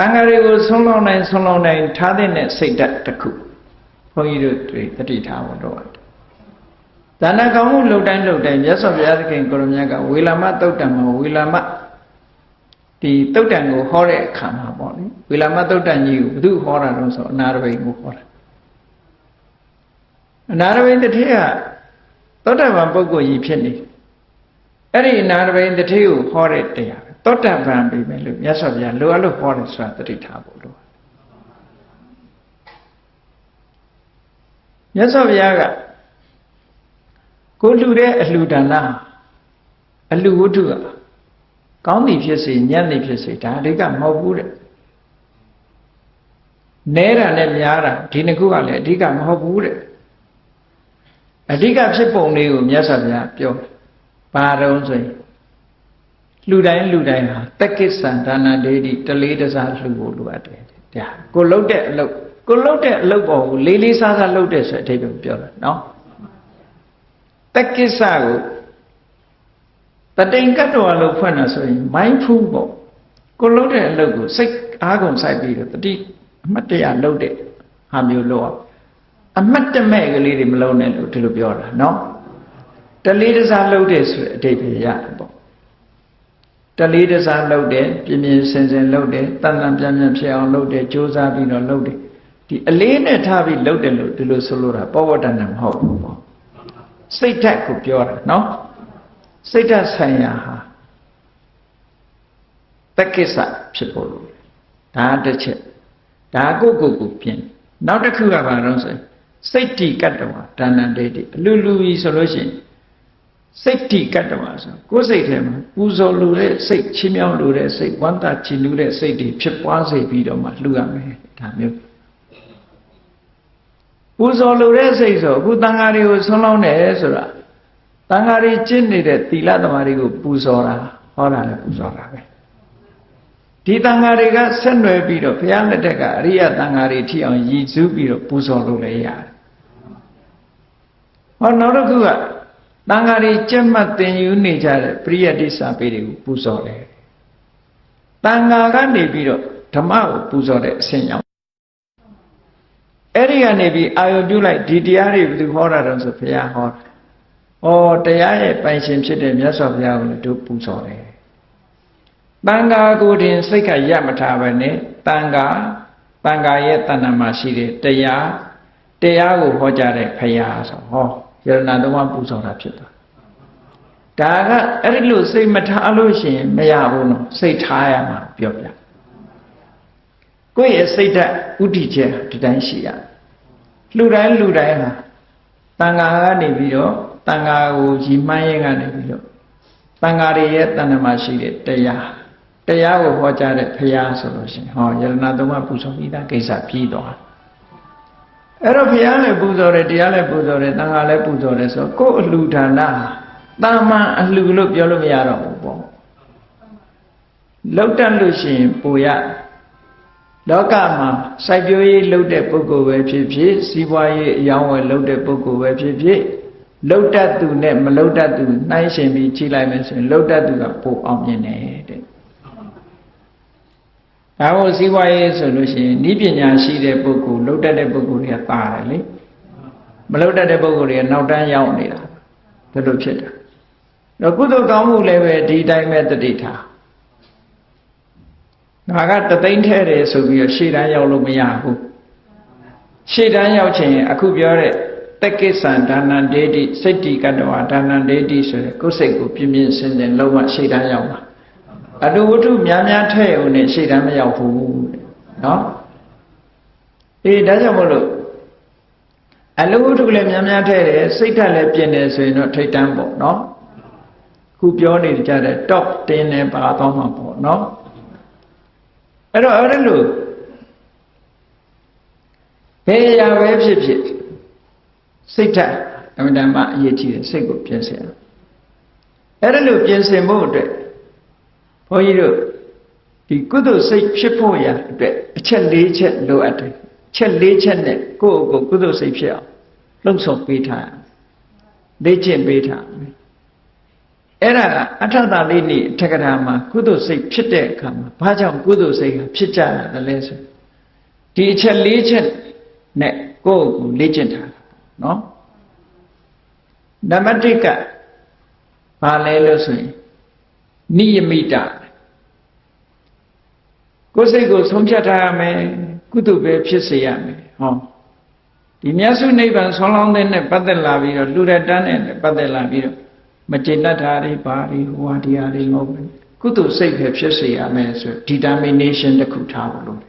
တန်ဃာတွေကိုဆုံးလောင်းနိုင်ဆုံးလောင်းနိုင်ထားတဲ့စိတ်ဓာတ်တစ်ခုဘုန်းကြီးတို့တွေတတိထားဖို့တော့တယ်ဒါနကောင်းမှုလှုပ်တိုင်းလှုပ်တိုင်းမြတ်စွာဘုရားသခင်ကိုရမြတ်ကဝေလာမတုတ်တံမှာဝေလာမဒီတုတ်တံကိုဟောတဲ့အခါမှာပေါ့လေဝေလာမတုတ်တံကြီးကိုဘု து ဟောတာတော့ဆိုအနာရဘိန်ကိုဟောတာအနာရဘိန်တစ်ထည့်ကသောတပန်ပုဂ္ဂိုလ်ကြီးဖြစ်နေအဲ့ဒီအနာရဘိန်တစ်ထည့်ကိုဟောတဲ့တရား ပဲသောတပန်ပြီမယ်လို့မြတ်စွာဘုရားလိုအပ်လို့ဟောတယ်ဆိုတာတတိထားဖို့လိုမြတ်စွာဘုရားကကိုလှူတဲ့အလှူဒါနအလှူဝတ္ထုကကောင်းသည်ဖြစ်စေညံ့သည်ဖြစ်စေဒါအဓိကမဟုတ်ဘူးတဲ့နဲတာနဲ့များတာဒီနှစ်ခုကလည်းအဓိကမဟုတ်ဘူးတဲ့အဓိကဖြစ်ပုံလေးကိုမြတ်စွာဘုရားပြောတယ်ဘာတော့ဆိုရင် လှူတိုင်းလှူတိုင်းဟာတက္ကိစ္ဆန္ဒနာဒေတိတလေးတစားလှူဖို့လိုအပ်တယ်ဒါကိုလှုပ်တဲ့အလုပ်ကိုလှုပ်တဲ့အလုပ်ပေါ်ကိုလေးလေးစားစားလှုပ်တဲ့ဆိုတဲ့အဓိပ္ပာယ်ပြောတာနော်တက္ကိစ္စကိုတတိန်ကတ္တဝါလို့ဖွင့်တာဆိုရင် mindful ပေါ့ကိုလှုပ်တဲ့အလုပ်ကိုစိတ်အားကုန်စိုက်ပြီးတော့တတိအမှတ်တရလှုပ်တဲ့ဟာမျိုးလို့အောင်အမှတ်တမဲ့ကလေးတွေမလုံးနဲ့လို့ဒီလိုပြောတာနော်တလေးတစားလှုပ်တဲ့ဆိုတဲ့အဓိပ္ပာယ်ရတယ်ပေါ့ တလေးတစားလှုပ်တယ်ပြင်းပြင်းစင်စင်လှုပ်တယ်တန်တန်ပြန်ပြန်ဖြစ်အောင်လှုပ်တယ်ကြိုးစားပြီးတော့လှုပ်တယ်ဒီအလေးနဲ့ထားပြီးလှုပ်တယ်လို့ဒီလိုဆိုလိုတာပောဝတ္တနာမဟုတ်ဘူးပေါ့စိတ်ဓာတ်ကိုပြောတာနော်စိတ်ဓာတ်ဆိုင်ရာဟာတက္ကိစ္စဖြစ်ဖို့လို့ဒါတစ်ချက်ဒါကိုကိုကိုပြင်နောက်တစ်ခုကဘာလို့ဆိုရင်စိတ်တိကတ္တဝဒါနန္တေတိအလူလူကြီးဆိုလို့ရှိရင် စိတ်တိကတ္တဝဆိုကိုယ်စိတ်ထဲမှာပူဇော်လိုတဲ့စိတ်ချင်းမြောင်းလိုတဲ့စိတ်ဝမ်းသာချီလူတဲ့စိတ်တွေဖြစ်ပွားစေပြီးတော့မှလှူရမယ်ဒါမျိုးပူဇော်လိုတဲ့စိတ်ဆိုအခုတန်ဃာတွေကိုဆုံးလောင်းတယ်ဆိုတာတန်ဃာတွေကျင့်နေတဲ့သီလသမားတွေကိုပူဇော်တာဟောတာလည်းပူဇော်တာပဲဒီတန်ဃာတွေကဆက်နွယ်ပြီးတော့ဘုရားလက်ထက်ကအရိယတန်ဃာတွေထိအောင်ရည်စူးပြီးတော့ပူဇော်လို့လည်းရတယ်ဟောနောက်တစ်ခုက တန်ဃာတွေကြက်မှတ်သင်ယူနေကြတဲ့ပရိယတ္တိစာပေတွေကိုပူဇော်တယ်တန်ဃာကနေပြီးတော့ဓမ္မကိုပူဇော်တဲ့အဆင့်ရောက်အဲ့ဒီကနေပြီးအာယုပြုလိုက်ဒီတရားတွေဘယ်သူဟောတာတော့ဆိုဘုရားဟောတာ။ဩတရားရဲ့ပိုင်ရှင်ဖြစ်တဲ့မြတ်စွာဘုရားကိုလည်းတို့ပူဇော်တယ်။တန်ဃာကိုတင်စိတ်ကရမထားပဲနဲ့တန်ဃာတန်ဃာရဲ့တဏ္ဍာမှာရှိတဲ့တရားတရားကိုဟောကြားတဲ့ဘုရားဆိုဟော ယရဏသုံးပါးပူဇော်တာဖြစ်သွား။ဒါကအဲ့ဒီလိုစိတ်မထားလို့ရှိရင်မရဘူးနော်စိတ်ထားရမှာပြောပြ။ကိုယ့်ရဲ့စိတ်ဓာတ်ဥတည်ချက်ဒီတိုင်းရှိရ။လှူတိုင်းလှူတိုင်းဟာတန်ဃာကနေပြီးတော့တန်ဃာကိုရည်မှန်းရင်ကနေပြီးတော့တန်ဃာတွေရဲ့တဏ္ဍမှာရှိတဲ့တရားတရားကိုဟောကြားတဲ့ဘုရားဆိုလို့ရှိရင်ဟောယရဏသုံးပါးပူဇော်ပြီးသားကိစ္စပြီးသွား အဲ့တော့ဘုရားလည်းပူဇော်တယ်တရားလည်းပူဇော်တယ်တန်ဃာလည်းပူဇော်တယ်ဆိုကိုယ်အလှူဒါနတာမန်အလှူလို့ပြောလို့မရတော့ဘူးပေါ့လောက်တတ်လို့ရှိရင်ပူရလောကမှာစိုက်ပျိုးရေးလုပ်တဲ့ပုဂ္ဂိုလ်ပဲဖြစ်ဖြစ်စီးပွားရေးအယောင်းဝယ်လုပ်တဲ့ပုဂ္ဂိုလ်ပဲဖြစ်ဖြစ်လှုပ်တတ်သူနဲ့မလှုပ်တတ်သူနှိုင်းရှင်ပြီးကြည့်လိုက်မယ်ဆိုရင်လှုပ်တတ်သူကပိုအောင်မြင်တယ်တဲ့ ဒါကိုစီးပွားရေးဆိုလို့ရှိရင်ဤပညာရှိတဲ့ပုဂ္ဂိုလ်လှုပ်တတ်တဲ့ပုဂ္ဂိုလ်တွေကတာတယ်လေမလှုပ်တတ်တဲ့ပုဂ္ဂိုလ်တွေကနောက်တန်းရောက်နေတာဒါလိုဖြစ်တာတော့ကုသိုလ်ကောင်းမှုလည်းပဲဒီတိုင်းပဲတတိထားငါကတသိန်းထဲတယ်ဆိုပြီးတော့ရှေ့တန်းရောက်လို့မရဘူးရှေ့တန်းရောက်ချင်အခုပြောတဲ့တက္ကိစ္ဆံဒါနံဒေတိစိတ်တိကတ္တဝါဒါနံဒေတိဆိုတဲ့ကိုယ်စိတ်ကိုပြင်းပြင်းစင်စင်လုံးဝရှေ့တန်းရောက်မှာ အတုဝတ္ထုများများထည့်ုံနဲ့ရှေ့တန်းမရောက်ဘူးတဲ့နော်အေးဒါကြောင့်မလို့အလုဝတ္ထုလည်းများများထည့်တယ်စိတ်ဓာတ်လည်းပြင်းတယ်ဆိုရင်တော့ထိတ်တန်းပေါ့နော်ခုပြောနေကြတဲ့ top တင်းနေပါတော့မှာပေါ့နော်အဲ့တော့အဲ့ဒါလို့ဘယ်အရာပဲဖြစ်ဖြစ်စိတ်ဓာတ်အမှန်တမ်းအရေးကြီးတယ်စိတ်ကိုပြင်ဆင်အောင်အဲ့ဒါလို့ပြင်ဆင်ဖို့အတွက် ဘုန်းကြီးတို့ဒီကုသိုလ်စိတ်ဖြစ်ဖို့ရအတွက်အချက်၄ချက်လိုအပ်တယ်ချက်၄ချက်နဲ့ကိုယ့်ကိုယ်ကုသိုလ်စိတ်ဖြစ်အောင်လှုပ်ဆောင်ပေးထားလေ့ကျင့်ပေးထားအဲ့ဒါကအထတာလေးနေအထက်ကထာမှာကုသိုလ်စိတ်ဖြစ်တဲ့အခါမှာဘာကြောင့်ကုသိုလ်စိတ်ကဖြစ်ကြတယ်လဲဆိုဒီအချက်၄ချက်နဲ့ကိုယ့်ကိုလေ့ကျင့်ထားတာနော်နံပါတ်၁ကဘာလဲလို့ဆိုရင် နိယမိတကိုယ်စိတ်ကိုဆုံးဖြတ်ထားရမယ်ကုသိုလ်ပဲဖြစ်စေရမယ်ဟောဒီမြတ်စုနိဗ္ဗာန်ဆောင်းလောင်းတဲ့နဲ့ပတ်သက်လာပြီးတော့လူရတန်းနဲ့ပတ်သက်လာပြီးတော့မကျေနပ်တာတွေပါတွေဟိုဟာဒီဟာတွေမဟုတ်ဘူးကုသိုလ်စိတ်ပဲဖြစ်စေရမယ်ဆို determination တစ်ခုထားဖို့လို့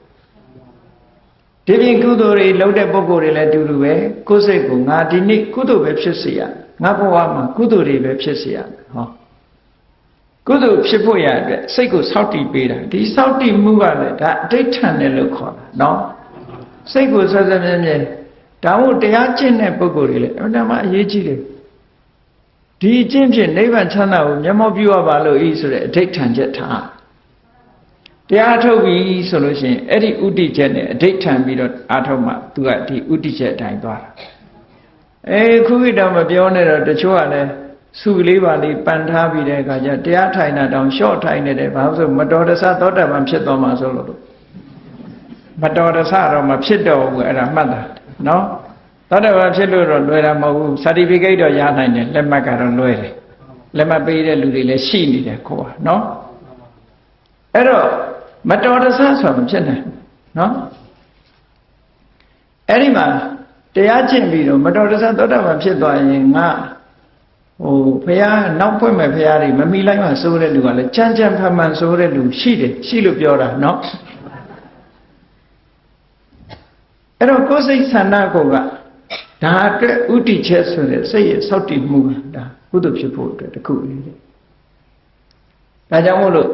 ဒီပြင်ကုသိုလ်တွေလုပ်တဲ့ပုံကိုယ်တွေလည်းအတူတူပဲကိုယ်စိတ်ကိုငါဒီနေ့ကုသိုလ်ပဲဖြစ်စေရငါဘဝမှာကုသိုလ်တွေပဲဖြစ်စေရဟော ကုသိုလ်ဖြစ်ဖို့ရအတွက်စိတ်ကိုစောင့်တည်ပေးတာဒီစောင့်တည်မှုကလည်းဒါအဋိဋ္ဌံနဲ့လို့ခေါ်တာနော်စိတ်ကိုဆက်ဆက်မြဲမြဲဒါမို့တရားကျင့်တဲ့ပုဂ္ဂိုလ်တွေလည်းအမှန်တမ်းအရေးကြီးတယ်ဒီအကျင့်ဖြင့်နိဗ္ဗာန်ချမ်းသာကိုမျက်မှောက်ပြုရပါလို့ဤဆိုတဲ့အဋိဋ္ဌံချက်ထားတရားထုတ်ပြီဆိုလို့ရှိရင်အဲ့ဒီဥဒိချက်နဲ့အဋိဋ္ဌံပြီးတော့အာထုတ်မှသူကဒီဥဒိချက်အတိုင်းသွားတာအဲခုခေတ်တော့မပြောနဲ့တော့တချို့ကလည်း စုကလေးပါလေးပန်ထားပြီးတဲ့အခါကျတရားထိုင်တာတောင်ရှော့ထိုင်နေတယ်ဘာလို့ဆိုမတော်တဆသောတာပန်ဖြစ်သွားမှာဆိုလို့မတော်တဆတော့မဖြစ်တော့ဘူးအဲ့ဒါမှတ်တာနော်သောတာပန်ဖြစ်လို့တော့လွယ်တာမဟုတ်ဘူး certificate တော့ရနိုင်တယ်လက်မှတ်ကတော့လွယ်တယ်လက်မှတ်ပေးတဲ့လူတွေလည်းရှိနေတယ်ခေါ်ပါနော်အဲ့တော့မတော်တဆဆိုတာမဖြစ်နိုင်နော်အဲ့ဒီမှာတရားကျင့်ပြီးတော့မတော်တဆသောတာပန်ဖြစ်သွားရင်ငါ ဟိုဖះနောက်ပွင့်မဲ့ဖះတွေမမီလိုက်မှစိုးတဲ့လူကလည်းကြမ်းကြမ်းဖန်ဖန်စိုးတဲ့လူရှိတယ်ရှိလို့ပြောတာเนาะအဲ့တော့ကိုယ်စိတ်ဆန္ဒကိုကဒါအတွက်ဥတီချက်ဆိုတဲ့စိတ်ရဲ့စောက်တည်မှုကဒါကုသိုလ်ဖြစ်ဖို့အတွက်တခုလေးတဲ့ဒါကြောင့်မို့လို့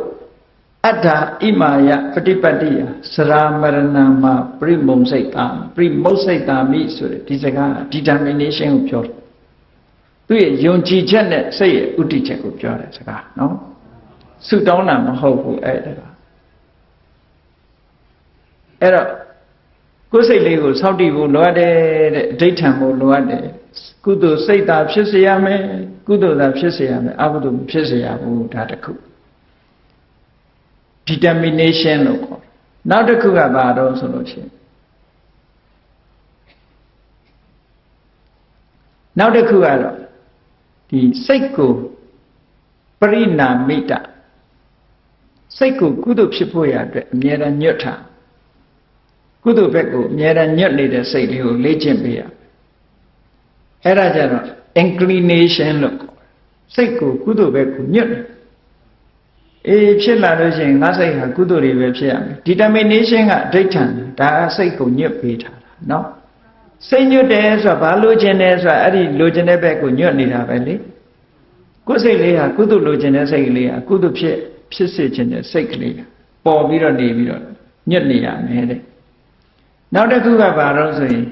အတ္တဣမာယပฏิပတ္တိယစရာမရဏမပရိမုံစိတ်တာပရိမုတ်စိတ်တာမိဆိုတဲ့ဒီစကား determination ကိုပြောတယ် သူ့ရဲ့ယုံကြည်ချက်နဲ့စိတ်ရဲ့ဥတီချက်ကိုပြောတဲ့စကားနော်ဆုတောင်းတာမဟုတ်ဘူးအဲ့ဒါအဲ့တော့ကိုယ်စိတ်လေးကိုစောင့်တည်ဖို့လိုအပ်တယ်တဲ့အဋိဋ္ဌံဖို့လိုအပ်တယ်ကုသိုလ်စိတ်သာဖြစ်စေရမယ်ကုသိုလ်သာဖြစ်စေရမယ်အကုသိုလ်မဖြစ်စေရဘူးဒါတခု determination လို့ခေါ်တယ်နောက်တစ်ခုကဘာတော့ဆိုလို့ရှိရင်နောက်တစ်ခုကတော့ ဒီစိတ်ကိုပရိနာမိတစိတ်ကိုကုသိုလ်ဖြစ်ဖို့ရအတွက်အမြဲတမ်းညွတ်ထားကုသိုလ်ဘက်ကိုအမြဲတမ်းညွတ်နေတဲ့စိတ်လေးကိုလေ့ကျင့်ပေးရအဲ့ဒါကြတော့ inclination လို့ခေါ်တယ်စိတ်ကိုကုသိုလ်ဘက်ကိုညွတ်တယ်အေးဖြစ်လာလို့ရှိရင်ငါစိတ်ဟာကုသိုလ်တွေပဲဖြစ်ရမယ် determination ကအဋိဋ္ဌံဒါကစိတ်ကိုညွတ်ပေးထားတာเนาะ စိတ်ညွတ်တယ်ဆိုတာဘာလိုချင်တယ်ဆိုတာအဲ့ဒီလိုချင်တဲ့ဘက်ကိုညွတ်နေတာပဲလေကိုယ်စိတ်လေးဟာကုသိုလ်လိုချင်တဲ့စိတ်ကလေးဟာကုသိုလ်ဖြစ်ဖြစ်စေချင်တဲ့စိတ်ကလေးပေါ်ပြီးတော့နေပြီးတော့ညွတ်နေရမယ်တဲ့နောက်တစ်ခုကဘာလို့ဆိုရင်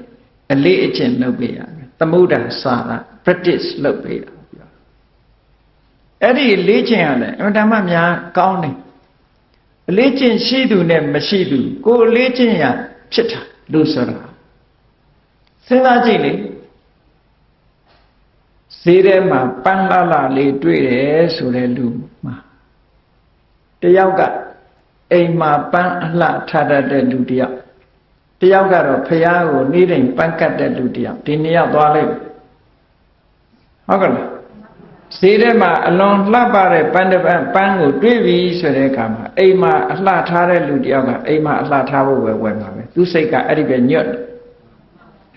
အလေးအကျင့်လုပ်ပေးရမယ်သမုဒ္ဒါစာရ practice လုပ်ပေးတာပြောအဲ့ဒီလေးကျင့်ရတယ်အမှန်တမ်းများကောင်းတယ်အလေးကျင့်ရှိသူနဲ့မရှိသူကိုယ်လေးကျင့်ရဖြစ်တာလို့ဆိုတာ စဉ်းစားကြည့်လေဈေးထဲမှာပန်းလာလာလေးတွေ့တယ်ဆိုတဲ့လူမှာတယောက်ကအိမ်မှာပန်းအလှထားတတ်တဲ့လူတယောက်တယောက်ကတော့ဖះကိုနေ့တိုင်းပန်းကတ်တဲ့လူတယောက်ဒီနှစ်ယောက်သွားလိုက်ဟုတ်ကဲ့လားဈေးထဲမှာအလွန်လှပတဲ့ပန်းတစ်ပန်းပန်းကိုတွေ့ပြီဆိုတဲ့အခါမှာအိမ်မှာအလှထားတဲ့လူတယောက်ကအိမ်မှာအလှထားဖို့ပဲဝယ်မှာပဲသူစိတ်ကအဲ့ဒီပဲညွတ်တယ်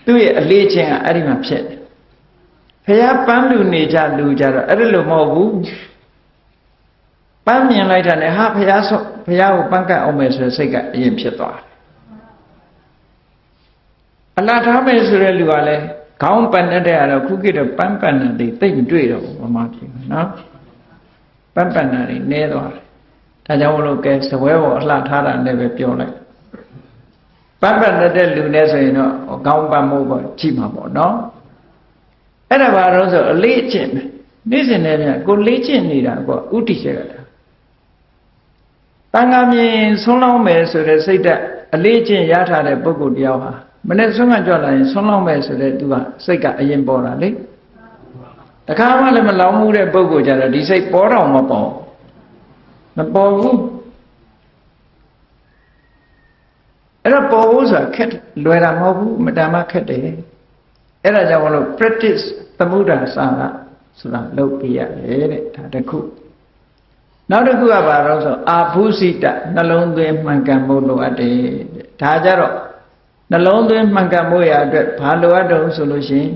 သူ့ရဲ့အလေးချင်းကအဲ့ဒီမှာဖြစ်တယ်ဖះပန်းလူနေကြလူကြတော့အဲ့ဒါလိုမဟုတ်ဘူးပန်းမြင်လိုက်တာနဲ့ဟာဖះဆော့ဖះကိုပန်းကတ်အောင်မယ်ဆိုတဲ့စိတ်ကအရင်ဖြစ်သွားတယ်အလားထားမယ်ဆိုတဲ့လူကလည်းခေါင်းပန်တဲ့ကတော့ခုခေတ်တော့ပန်းပန်တဲ့တိတ်မတွေ့တော့ဘူးမမဖြစ်ဘူးနော်ပန်းပန်တာတွေနည်းသွားတယ်ဒါကြောင့်မလို့ကဲစပွဲပေါ်အလှထားတာနဲ့ပဲပြောလိုက် ပန်းပန်တဲ့လူနဲ့ဆိုရင်တော့ခေါင်းပန်မှုပေါ့ကြည့်မှာပေါ့နော်အဲ့ဒါဘာလို့ဆိုအလေးအကျင့်ပဲနေ့စဉ်နဲ့ပြန်ကိုလေးကျင့်နေတာကောဥတီရတာတန်ခါမြင်ဆုံးလောင်းမယ်ဆိုတဲ့စိတ်ဓာတ်အလေးကျင့်ရထားတဲ့ပုဂ္ဂိုလ်တယောက်ဟာမနေ့ဆုံးကကြွလာရင်ဆုံးလောက်မဲ့ဆိုတဲ့သူကစိတ်ကအရင်ပေါ်တာလေတခါမှလည်းမလောင်မှုတဲ့ပုဂ္ဂိုလ်ကြတော့ဒီစိတ်ပေါ်တော့မပေါ်မပေါ်ဘူး အဲ့တော့ပေါ်ဖို့ဆိုတာခက်လွယ်တာမဟုတ်ဘူးအမတန်မှခက်တယ်အဲ့ဒါကြောင့်မလို့ practice သမုဒ္ဒရာစာကဆိုတာလုပ်ပြရတယ်တဲ့ဒါတစ်ခုနောက်တစ်ခုကဘာလို့ဆိုအာဘုစိတနှလုံးသွင်းမှန်ကန်ဖို့လိုအပ်တယ်တဲ့ဒါကြတော့နှလုံးသွင်းမှန်ကန်ဖို့ရအတွက်ဘာလိုအပ်တော့ဆိုလို့ရှိရင်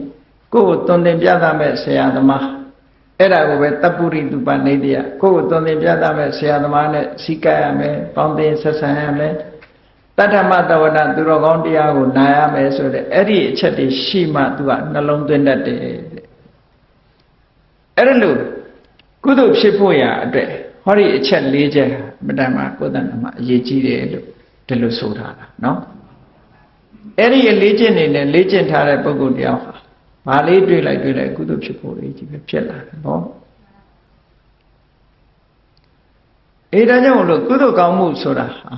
ကိုယ့်ကိုသွန်သင်ပြသမဲ့ဆရာသမားအဲ့ဒါကိုပဲတပ္ပုရိတုပနေတယကိုယ့်ကိုသွန်သင်ပြသမဲ့ဆရာသမားနဲ့စီကပ်ရမယ်ပေါင်းသင်ဆက်ဆံရမယ် တတ္ထမတဝနာသူတော်ကောင်းတရားကိုနာရမယ်ဆိုတဲ့အဲ့ဒီအချက်တွေရှိမှသူကနှလုံးသွင်းတတ်တယ်တဲ့အဲ့ဒါလို့ကုသိုလ်ဖြစ်ဖို့ရာအတွက်ဟောဒီအချက်၄ချက်မတန်မှာကိုယ်တန်မှာအရေးကြီးတယ်လို့ဒီလိုဆိုထားတာနော်အဲ့ဒီအလေးချက်နေနဲ့လေ့ကျင့်ထားတဲ့ပုဂ္ဂိုလ်တယောက်ဟာဘာလေးတွေ့လိုက်တွေ့လိုက်ကုသိုလ်ဖြစ်ဖို့လေးကြီးပဲဖြစ်လာတယ်နော်အဲဒါကြောင့်လို့ကုသိုလ်ကောင်းမှုဆိုတာဟာ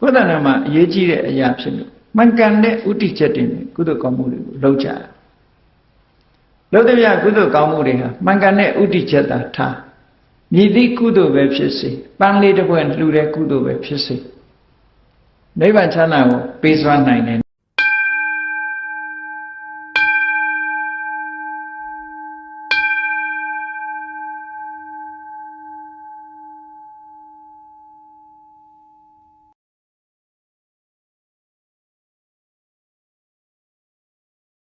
ကိုယ်တဏ္ဍမှာအရေးကြီးတဲ့အရာဖြစ်လို့မှန်ကန်တဲ့ဥတီချက်တွေနဲ့ကုသိုလ်ကောင်းမှုတွေကိုလုပ်ကြရလုပ်တဲ့ပြကုသိုလ်ကောင်းမှုတွေဟာမှန်ကန်တဲ့ဥတီချက်သာထားမြည်သည့်ကုသိုလ်ပဲဖြစ်စေပန်းလေးတစ်ပွင့်လှူတဲ့ကုသိုလ်ပဲဖြစ်စေနိဗ္ဗာန်ချမ်းသာကိုပေးစွမ်းနိုင်တယ်